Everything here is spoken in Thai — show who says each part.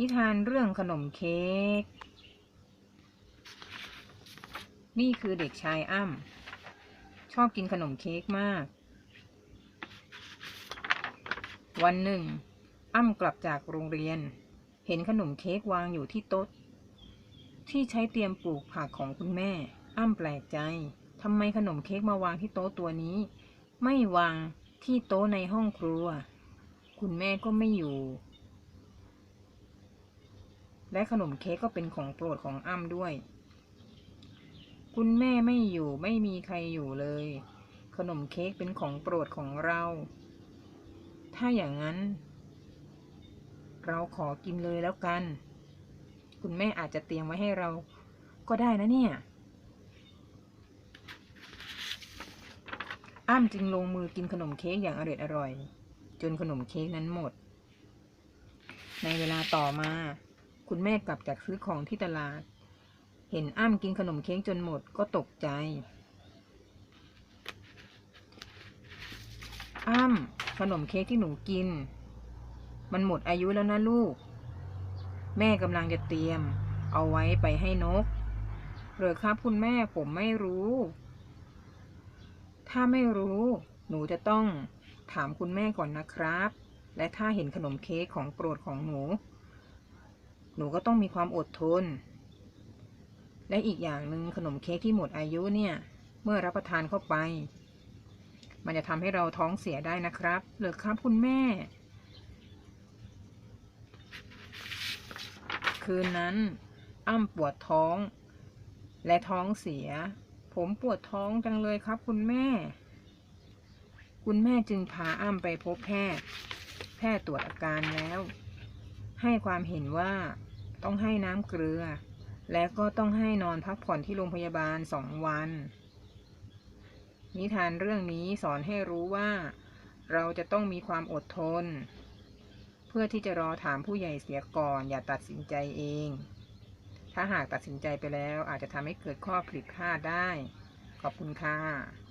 Speaker 1: นิทานเรื่องขนมเค้ก นี่คือเด็กชายอ้ำชอบกินขนมเค้กมาก วันหนึ่ง อ้ำกลับจากโรงเรียน เห็นขนมเค้กวางอยู่ที่โต๊ะ ที่ใช้เตรียมปลูกผักของคุณแม่ อ้ำแปลกใจทำไมขนมเค้กมาวางที่โต๊ะตัวนี้ ไม่วางที่โต๊ะในห้องครัว คุณแม่ก็ไม่อยู่ และขนมเค้กก็เป็นของโปรดของอ้ำด้วย คุณแม่ไม่อยู่ไม่มีใครอยู่เลย ขนมเค้กเป็นของโปรดของเรา ถ้าอย่างนั้น เราขอกินเลยแล้วกัน คุณแม่อาจจะเตรียมไว้ให้เราก็ได้นะเนี่ย อ้ำจึงลงมือกินขนมเค้กอย่างอร่อยอร่อย จนขนมเค้กนั้นหมด ในเวลาต่อมา คุณแม่กลับจากซื้อของที่ตลาด เห็นอ้ำกินขนมเค้กจนหมดก็ตกใจ อ้ำขนมเค้กที่หนูกิน มันหมดอายุแล้วนะลูก แม่กำลังจะเตรียม เอาไว้ไปให้นกเหรือครับคุณแม่ผมไม่รู้ ถ้าไม่รู้ หนูจะต้องถามคุณแม่ก่อนนะครับ และถ้าเห็นขนมเค้กของโปรดของหนู หนูก็ต้องมีความอดทน และอีกอย่างหนึ่งขนมเค้กที่หมดอายุเนี่ย เมื่อรับประทานเข้าไป มันจะทำให้เราท้องเสียได้นะครับเหรือครับคุณแม่ คืนนั้น อ้ำปวดท้อง และท้องเสีย ผมปวดท้องจังเลยครับคุณแม่ คุณแม่จึงพาอ้ำไปพบแพทย์ แพทย์ตรวจอาการแล้ว ให้ความเห็นว่าต้องให้น้ำเกลือ และก็ต้องให้นอนพักผ่อนที่โรงพยาบาลสองวัน นิทานเรื่องนี้สอนให้รู้ว่า เราจะต้องมีความอดทน เพื่อที่จะรอถามผู้ใหญ่เสียก่อน อย่าตัดสินใจเอง ถ้าหากตัดสินใจไปแล้วอาจจะทำให้เกิดข้อผิดพลาดได้ ขอบคุณค่ะ